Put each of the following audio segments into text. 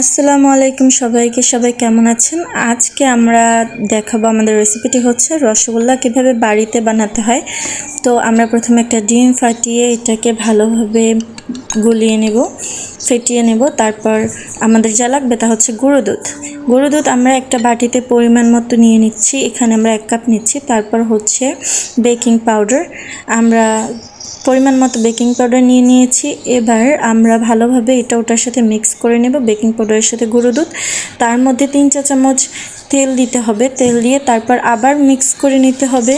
আসসালামু আলাইকুম সবাইকে, সবাই কেমন আছেন? আজকে আমরা দেখাবো আমাদের রেসিপিটি হচ্ছে রসগোল্লা কীভাবে বাড়িতে বানাতে হয়। তো আমরা প্রথমে একটা ডিম ফাটিয়ে এটাকে ভালোভাবে গুলিয়ে নেব, ফেটিয়ে নেব। তারপর আমাদের যা লাগবে তা হচ্ছে গুঁড়ো দুধ। গুঁড়ো দুধ আমরা একটা বাটিতে পরিমাণ মতো নিয়ে নিচ্ছি, এখানে আমরা এক কাপ নিচ্ছি। তারপর হচ্ছে বেকিং পাউডার। আমরা পরিমাণ মতো বেকিং পাউডার নিয়ে নিয়েছি। এবার আমরা ভালোভাবে এটা ওটার সাথে মিক্স করে নেব, বেকিং পাউডারের সাথে গুঁড়ো দুধ। তার মধ্যে তিন চা চামচ তেল দিতে হবে, তেল দিয়ে তারপর আবার মিক্স করে নিতে হবে।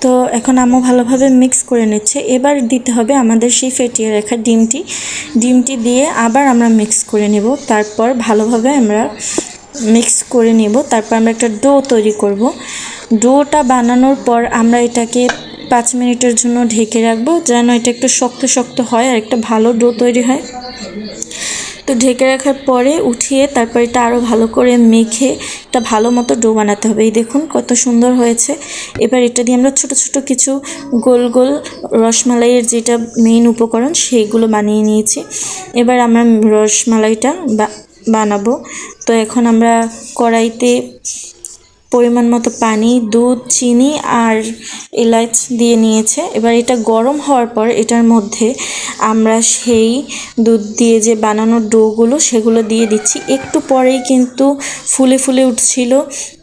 তো এখন আম্মু ভালোভাবে মিক্স করে নিচ্ছে। এবার দিতে হবে আমাদের সেই ফেটিয়ে রাখা ডিমটি। ডিমটি দিয়ে আবার আমরা মিক্স করে নেব। তারপর ভালোভাবে আমরা মিক্স করে নেব। তারপর আমরা একটা ডো তৈরি করব। ডোটা বানানোর পর আমরা এটাকে পাঁচ মিনিটের জন্য ঢেকে রাখব, যেন এটা একটু শক্ত শক্ত হয় আর একটা ভালো ডো তৈরি হয়। তো ঢেকে রাখার পরে উঠিয়ে তারপর এটা আরও ভালো করে মেখে একটা ভালো মতো ডো বানাতে হবে। এই দেখুন কত সুন্দর হয়েছে। এবার এটা দিয়ে আমরা ছোট ছোট কিছু গোল গোল রসমালাইয়ের যেটা মেইন উপকরণ সেইগুলো বানিয়ে নিয়েছি। এবার আমরা রসমালাইটা বানাবো। তো এখন আমরা কড়াইতে পরিমাণ মতো পানি, দুধ, চিনি আর এলাচ দিয়ে নিয়েছে। এবার এটা গরম হওয়ার পর এটার মধ্যে আমরা সেই দুধ দিয়ে যে বানানোর ডোগুলো সেগুলো দিয়ে দিচ্ছি। একটু পরেই কিন্তু ফুলে ফুলে উঠছিল।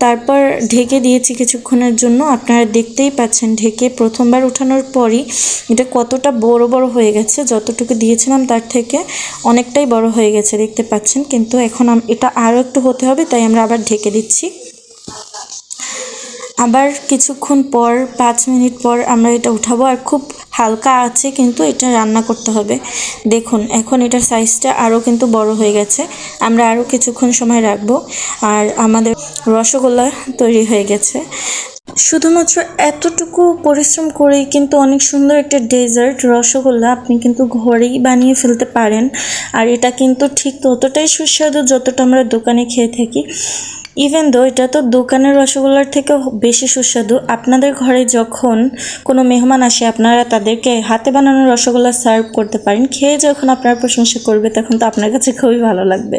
তারপর ঢেকে দিয়েছি কিছুক্ষণের জন্য। আপনারা দেখতেই পাচ্ছেন ঢেকে প্রথমবার উঠানোর পরই এটা কতটা বড় বড় হয়ে গেছে। যতটুকু দিয়েছিলাম তার থেকে অনেকটাই বড় হয়ে গেছে, দেখতে পাচ্ছেন। কিন্তু এখন এটা আরও একটু হতে হবে, তাই আমরা আবার ঢেকে দিচ্ছি। আবার কিছুক্ষণ পর, পাঁচ মিনিট পর আমরা এটা উঠাবো আর খুব হালকা আছে কিন্তু এটা রান্না করতে হবে। দেখুন, এখন এটার সাইজটা আরও কিন্তু বড় হয়ে গেছে। আমরা আরও কিছুক্ষণ সময় রাখব আর আমাদের রসগোল্লা তৈরি হয়ে গেছে। শুধুমাত্র এতটুকু পরিশ্রম করেই কিন্তু অনেক সুন্দর একটা ডেজার্ট রসগোল্লা আপনি কিন্তু ঘরেই বানিয়ে ফেলতে পারেন। আর এটা কিন্তু ঠিক ততটাই সুস্বাদু যতটা আমরা দোকানে খেয়ে থাকি। ইভেন দো এটা তো দোকানের রসগোল্লার থেকেও বেশি সুস্বাদু, আপনাদের ঘরে যখন কোনো মেহমান আসে, আপনারা তাদেরকে হাতে বানানো রসগোল্লা সার্ভ করতে পারেন। খেয়ে যখন আপনারা প্রশংসা করবে, তখন তো আপনার কাছে খুবই ভালো লাগবে।